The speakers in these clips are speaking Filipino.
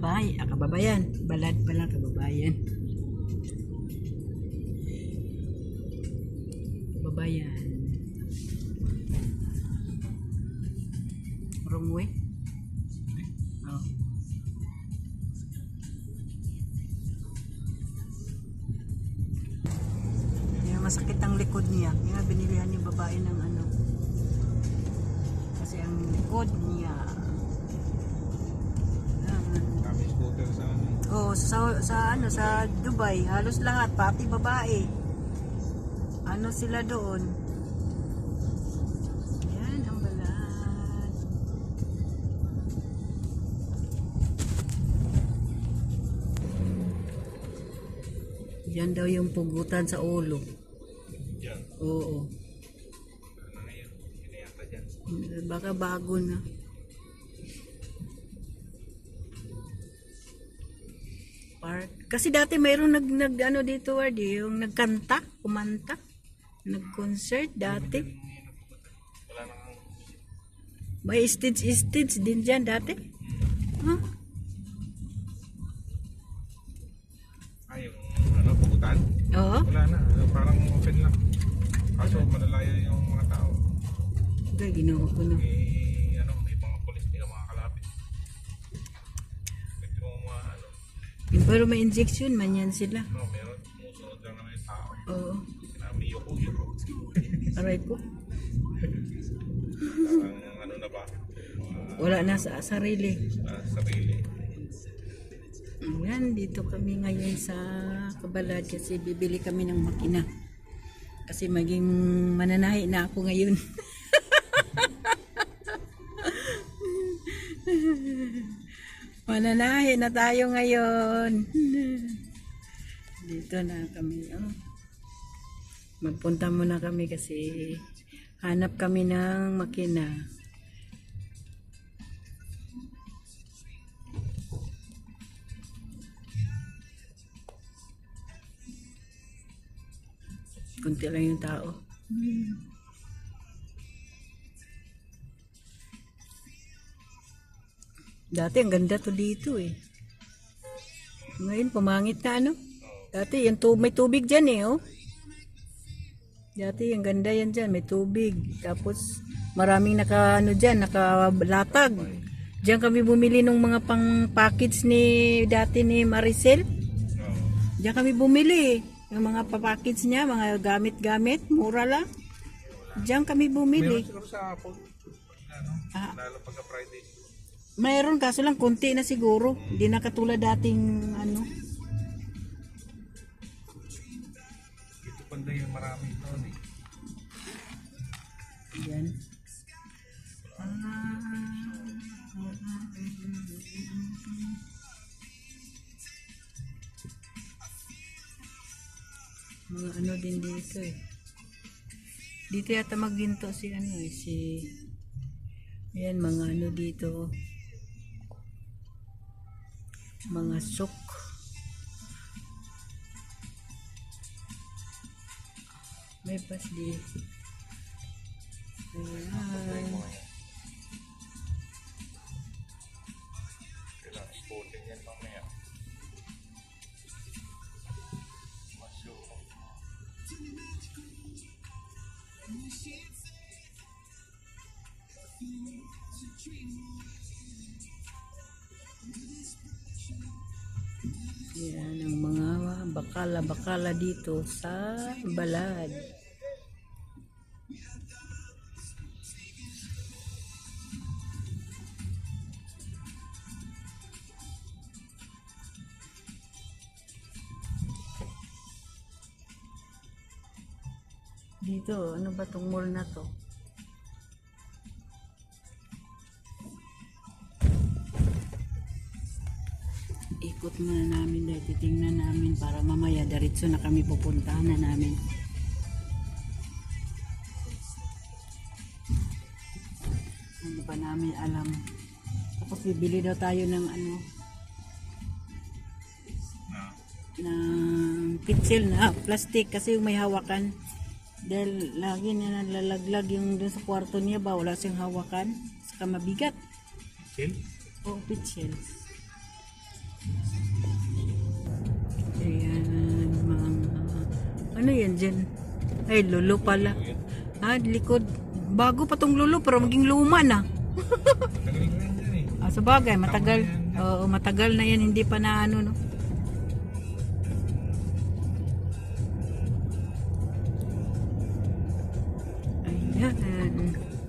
kabay, ah, kababayan. Balad pala kababayan. Kababayan. Wrong way? Oh. Yung masakit ang likod niya. Kaya binilihan yung babae ng ano. Kasi ang likod niya. Oh, sa sa ano sa Dubai, halos lahat pati babae. Ano sila doon? Yan ang balat. Yan daw yung pugutan sa ulo. Yan. Oo. Ano na dyan. Baka bago na. Park. Kasi dati mayroong nag, nag ano dito word yung nagkanta, kumanta, nag-concert dati. May stage stage din diyan dati. Huh? Ah, yung ano, pugutan? Oo. Wala na. Ano, Parang open lang. Kaso malalaya yung mga tao. Okay, ginawa ko na. May, pero may injection man yan sila. no, meron. Sumusunod lang naman yung tao. Oo. Sinabi yuko, yuko. Aray ko. Parang ano na ba? Wala na sa sarili. ah, sarili. Ayan, dito kami ngayon sa Kabalad kasi bibili kami ng makina. Kasi maging mananahi na ako ngayon. mananahi na tayo ngayon. Dito na kami. Oh. Magpunta muna kami kasi hanap kami ng makina. Kunti lang yung tao. Dati ang ganda to dito eh. Ngayon pumangit na ano. Dati yung tu may tubig dyan eh oh. Dati ang ganda yan dyan, may tubig. Tapos maraming naka ano dyan, nakalatag. Diyan kami bumili ng mga pang package ni dati ni Maricel. Diyan kami bumili. Yung mga papackets niya, mga gamit-gamit, mura lang. Diyan kami Meron bumili. siguro sa Apple. Ano? Ah. Lalo pagka Friday. Mayroon kaso lang konti na siguro. Hindi na katulad dating ano. Dito panda yung marami ito. Eh. Yan. Mga ano din dito eh. Dito yata magginto si ano eh, si... Ayan, mga ano dito. Mga sok. May pas di. Ayan. Kailangan yan ang mga bakala-bakala dito sa balad. Dito, ano ba tong mall na to? Muna namin dahil titingnan namin para mamaya diretso na kami pupuntahan na namin. Hindi pa namin alam. Tapos bibili daw tayo ng ano, Na. ng pitsil na plastic kasi yung may hawakan. Dahil lagi niya nalalaglag yung dun sa kwarto niya ba, wala siyang hawakan. Saka mabigat. Chill? O pitsil. Yan dyan. Ay, lulo pala. Ah, likod. Bago pa tong lulo, pero maging luma na. Ah, sa bagay, matagal. Oo, matagal na yan, hindi pa na ano, no. Ayan.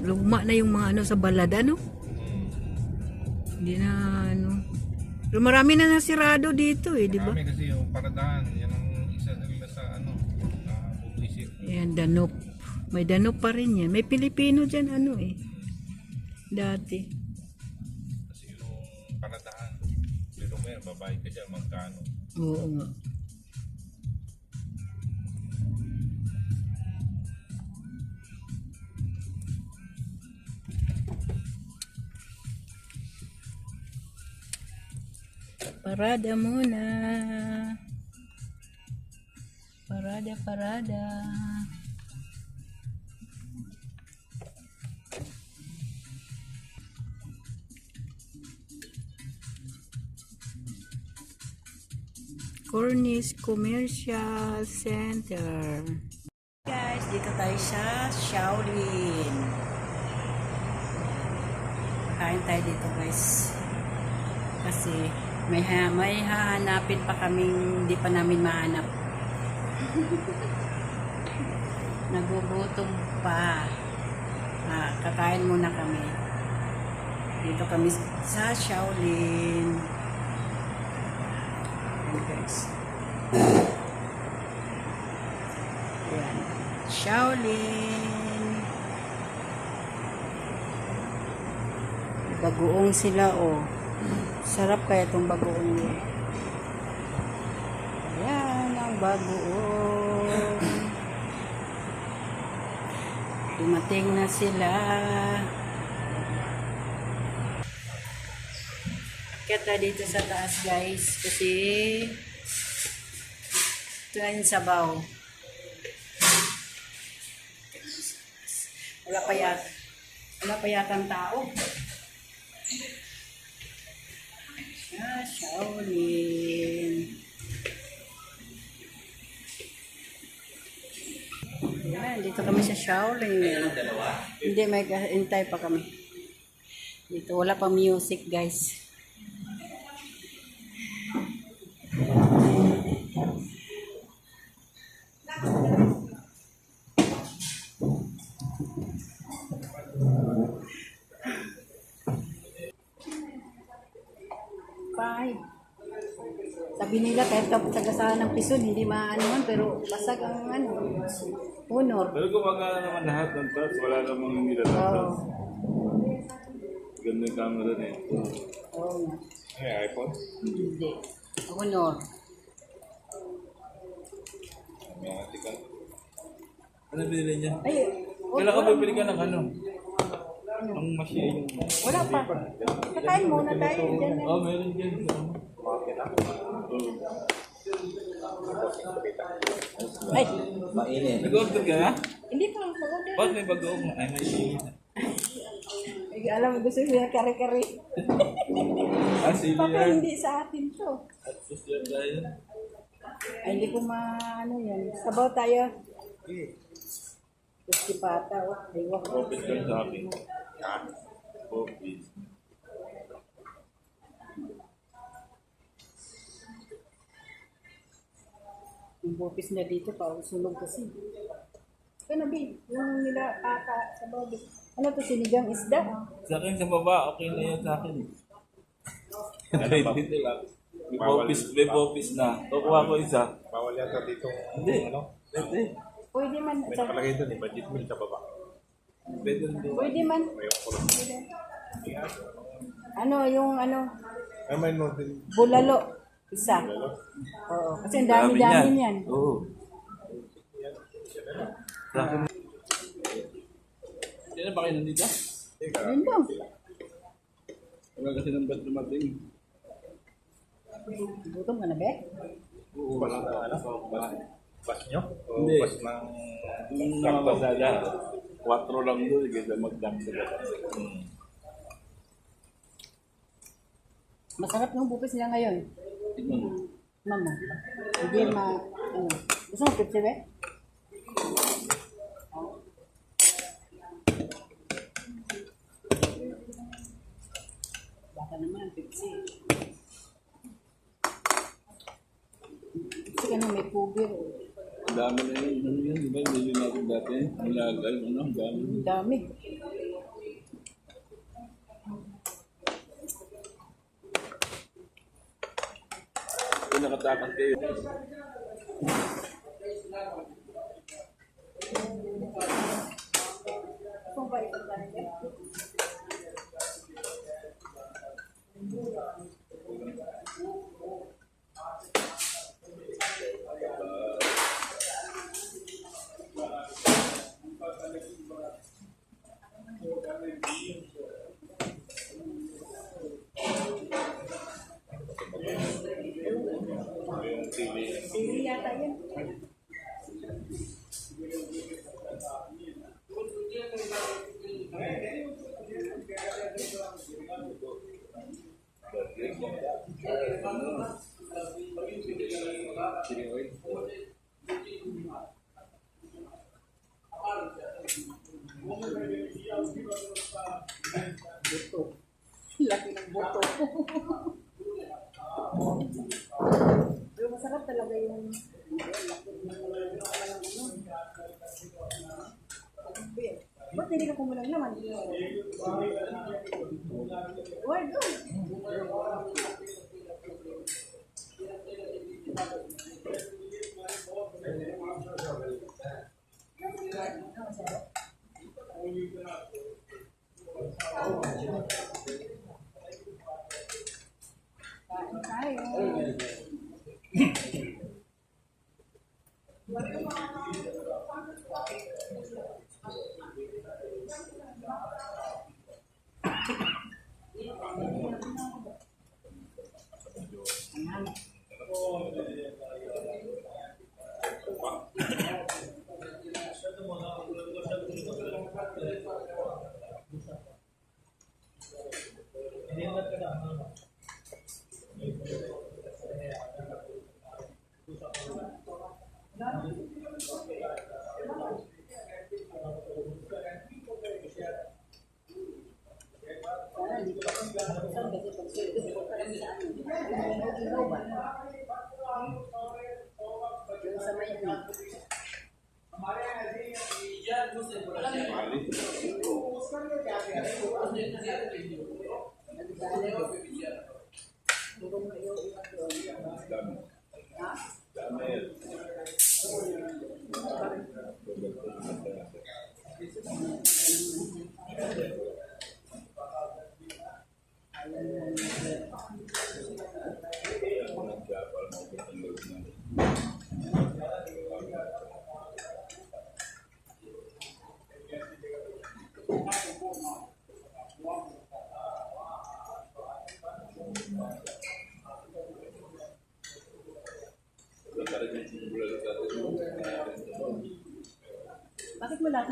Luma na yung mga ano sa balad, ano? Hindi na ano. Pero marami na nasirado dito eh, di ba? Marami kasi yung paradahan. Ayan, Danop. May Danop pa rin yan. May Pilipino dyan, ano eh. Dati. Kasi yung paradahan. Pero may babae ka dyan. Magkano? Oo nga. Parada muna. Parada, parada. Cornish Commercial Center. Guys, dito tayo sa Shaolin. Kain tayo dito guys. Kasi may, ha may hahanapin pa kaming hindi pa namin mahanap. Nagugutom pa. Ah, kakain muna kami. Dito kami sa Shaolin. Guys. Ayan. Shaolin. Bagoong sila oh. Sarap kaya itong bagoong niya. Ayan ang bagoong. Dumating na sila. Akyat na dito sa taas guys kasi ito na yung sabaw. Wala pa yata. Wala pa yata ang tao. Ah, Shaolin. Yan, dito kami sa Shaolin. Hindi, may hintay pa kami. Dito, wala pa music guys. Bye. Sabi nila sagasaan ng pison, hindi maaanuhan, pero basag ang ano, honor. Pero gumagana naman lahat ng touch, wala namang na Oo. touch. Ganda yung camera na ito. Oo nga. May iPhone? Hindi. Honor. May article. Ano binili niya? Ay, Kailan ka bibili ka ng ano? Ang machine yung... wala pa. Kakain muna tayo. Na. Oh, meron dyan. Ay, Nag-order ka na? hindi pa ako order. Ba't may bagoong na? Ay, may sili. Ay, alam mo, gusto nila kare-kare. Ah, sili Baka hindi sa atin to. At yan. Ay, hindi ko maano yan. Sabaw tayo. Gusti pata. Oh. Ay, wak. Profit lang sa akin. Profit. Yung bopis na dito pa, sunog kasi. Ano, babe? Yung nila pata sa bobis. Ano to, sinigang isda? Sa akin sa baba, okay na yan sa akin. Kahit dito lang. May bopis, may bopis na. Kukuha ko isa. Bawal yata dito. Hindi. Ano? Pwede. Pwede man. May Sa, nakalagay doon eh. Budget meal sa baba. Pwede rin doon. pwede man. Ano, yung ano, Ay, may notin. bulalo. Isa. Oo. Kasi ang dami-dami niyan. Oo. Hindi na ba kayo nandito? Yun lang. Wala kasi ng ba't dumating. Gutom ka na, be? Oo. Bas na ano? Bas nyo? Hindi. bas ng... Nakapasada, 4 lang doon, kaya mag-dump sila. Masarap yung bupis nila ngayon. Tignan mo. Mama. Hindi ma... Ano. Gusto mo pipsip eh? Baka naman, pipsip. Pipsip ka na may pugir. Ang dami na yun. Ano yun? Diba? Hindi yun natin dati. Ang lagal. Ano? Ang dami. Ang dami. Kung nakatakas kayo. Sili Laki ng buto. Naman? Why go? Kain tayo.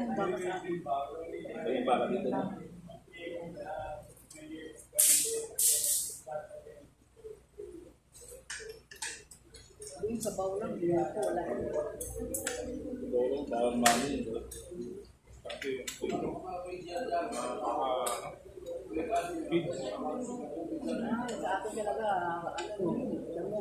Malaki yung baka sa akin? Ay, baka dito na. Yung sabaw lang, hindi ako wala. Tulong, parang mali. Ah, sa akin talaga, ano, damo.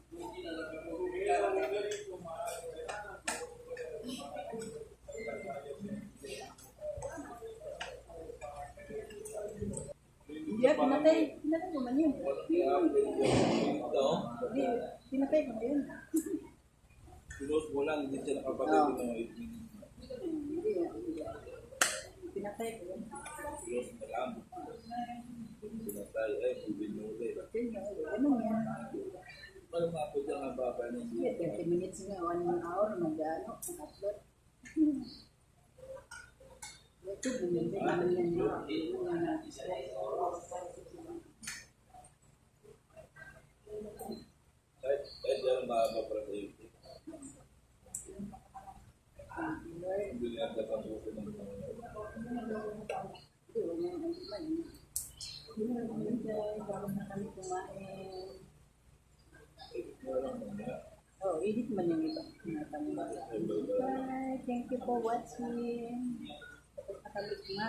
Hindi, pinatay. Pinatay mo man yun. Ito, Hindi, pinatay mo yun. pinost mo lang, hindi siya nakapagod ng mga itin. Hindi, hindi. Pinatay ko yun. Pinost mo lang. Sinatay, ay, binuli. Ano yan? Paano nga po dyan ang baba niya? Yeah, 30 minutes nga, one hour, mag-ano, upload. Ito, bumili naman yan. Kahit, kahit yan mahaba pa rin yung Hindi niya katapusin ng mga Hindi, wala Oo, edit man yung iba. Bye. Thank you for watching. Tapos nakabit na.